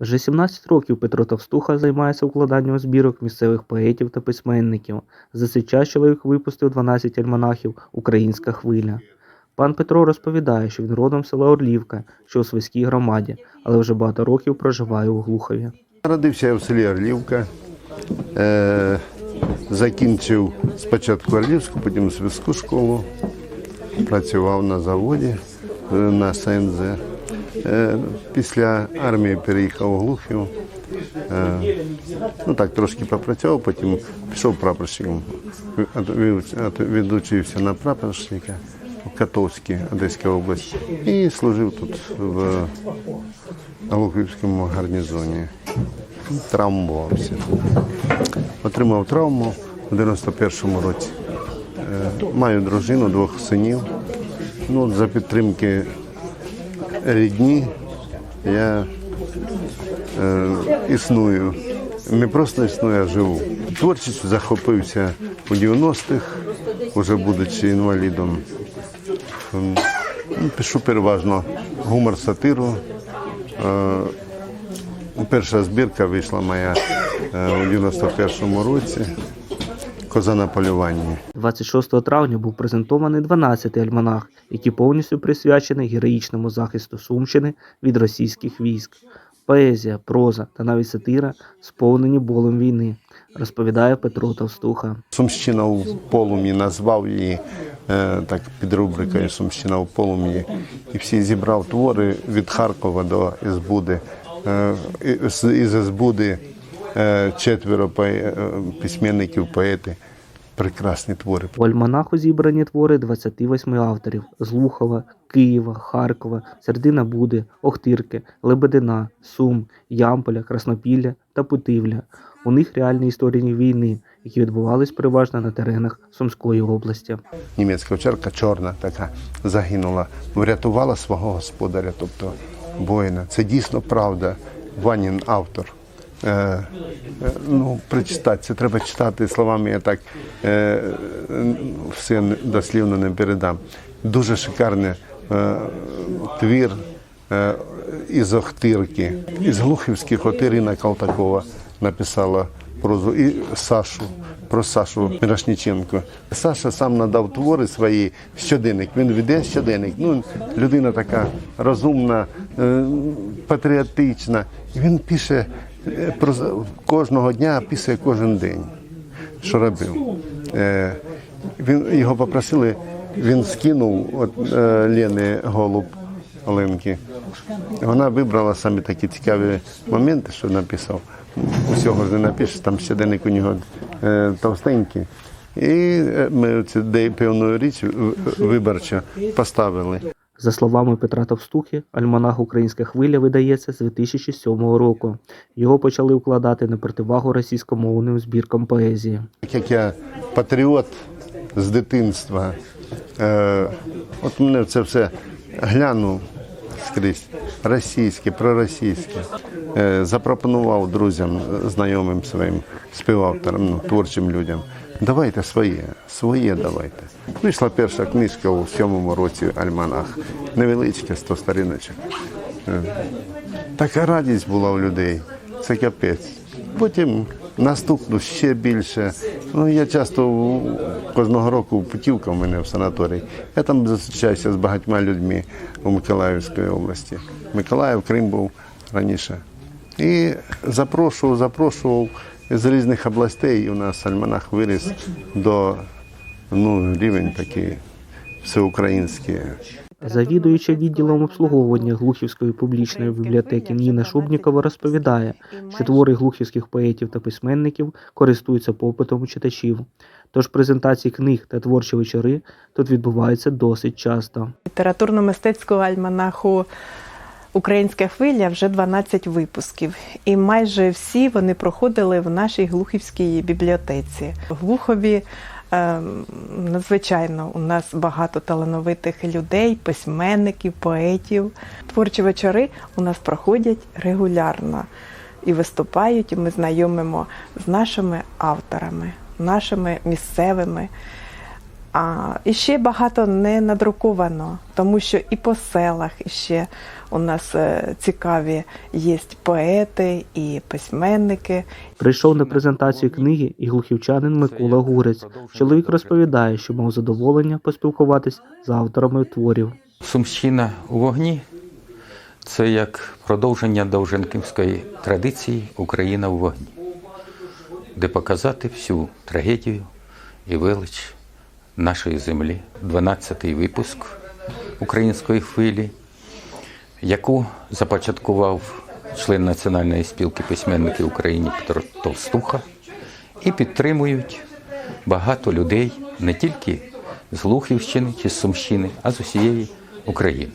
Вже 17 років Петро Товстуха займається укладанням збірок місцевих поетів та письменників. За цей час чоловік випустив 12 альманахів Українська хвиля. Пан Петро розповідає, що він родом села Орлівка, що у Свиській громаді, але вже багато років проживає у Глухові. Народився я в селі Орлівка. Е, закінчив спочатку Орлівську, потім Світську школу. Працював на заводі е, на СНЗ. Е, після армії переїхав у Глухів. Е, ну так, трошки попрацював, потім пішов прапорщиком. Відучився на прапорщика в Котовській, Одеській області. І служив тут в Глухівському гарнізоні травмувався. Отримав травму у 91-му році. Е, Маю дружину, двох синів. Ну, за підтримки рідні я е, існую. Не просто існую, а живу. Творчістю захопився у 90-х, вже будучи інвалідом. Ну, Пишу переважно гумор, сатиру. Е, Перша збірка вийшла моя е, у 91-му році. Коза на полюванні. 26 травня був презентований 12-й альманах, який повністю присвячений героїчному захисту Сумщини від російських військ. Поезія, проза та навіть сатира сповнені болем війни, розповідає Петро Товстуха. Сумщина у полум'ї назвав її е, так під рубрикою Сумщина у полум'ї. І всі зібрав твори від Харкова до Ізбуди. Е, з- із Ізбуди четверо пое- е, письменників, поети. Прекрасні твори. У альманаху зібрані твори 28 авторів з Лухова, Києва, Харкова, Сердина Буди, Охтирки, Лебедина, Сум, Ямполя, Краснопілля та Путивля. У них реальні історії війни, які відбувались переважно на теренах Сумської області. Німецька овчарка чорна така загинула, врятувала свого господаря, тобто воїна. Це дійсно правда. Ванін автор. Е, е, ну, прочитати, це треба читати словами, я так е, все дослівно не передам. Дуже шикарний твір із Охтирки. Із Глухівських Ірина Калтакова написала прозу і Сашу про Сашу Мирошниченко. Саша сам надав твори свої щоденник. Він веде щоденник. Ну, людина така розумна, патріотична. Він пише кожного дня, пише кожен день, що робив. Е, Він його попросили, він скинув от е, Лени Голуб Оленки. Вона вибрала самі такі цікаві моменти, що написав. Усього ж не напишеш, там щоденник у нього е, товстенький. І е, ми цю певну річ виборчо поставили. За словами Петра Товстухи, альманах Українська хвиля видається з 2007 року. Його почали вкладати на противагу російськомовним збіркам поезії. Як я патріот з дитинства, е, от мене це все глянув скрізь російське, проросійське. Е, запропонував друзям, знайомим своїм співавторам, ну, творчим людям. Давайте своє, своє давайте. Вийшла перша книжка у сьомому році Альманах. Невеличка, 100 сторіночок. Е, Така радість була у людей. Це капець. Потім наступну ще більше. Ну, я часто кожного року путівка в мене в санаторій. Я там зустрічаюся з багатьма людьми у Миколаївській області. Миколаїв, Крим був раніше. І запрошував, запрошував з різних областей. І у нас альманах виріс до ну, рівень такий всеукраїнський. Завідуюча відділом обслуговування Глухівської публічної бібліотеки Ніна Шубнікова розповідає, що твори глухівських поетів та письменників користуються попитом читачів. Тож презентації книг та творчі вечори тут відбуваються досить часто. літературно-мистецького альманаху Українська хвиля вже 12 випусків, і майже всі вони проходили в нашій глухівській бібліотеці. В Глухові е, надзвичайно у нас багато талановитих людей, письменників, поетів. Творчі вечори у нас проходять регулярно і виступають, і ми знайомимо з нашими авторами, нашими місцевими А і ще багато не надруковано, тому що і по селах ще у нас е, цікаві є поети і письменники. Прийшов на презентацію книги і глухівчанин Микола Гурець. Чоловік розповідає, що мав задоволення поспілкуватись з авторами творів. Сумщина у вогні це як продовження довженківської традиції Україна у вогні, де показати всю трагедію і велич нашої землі. 12-й випуск української хвилі, яку започаткував член Національної спілки письменників України Петро Товстуха, і підтримують багато людей не тільки з Глухівщини чи з Сумщини, а з усієї України.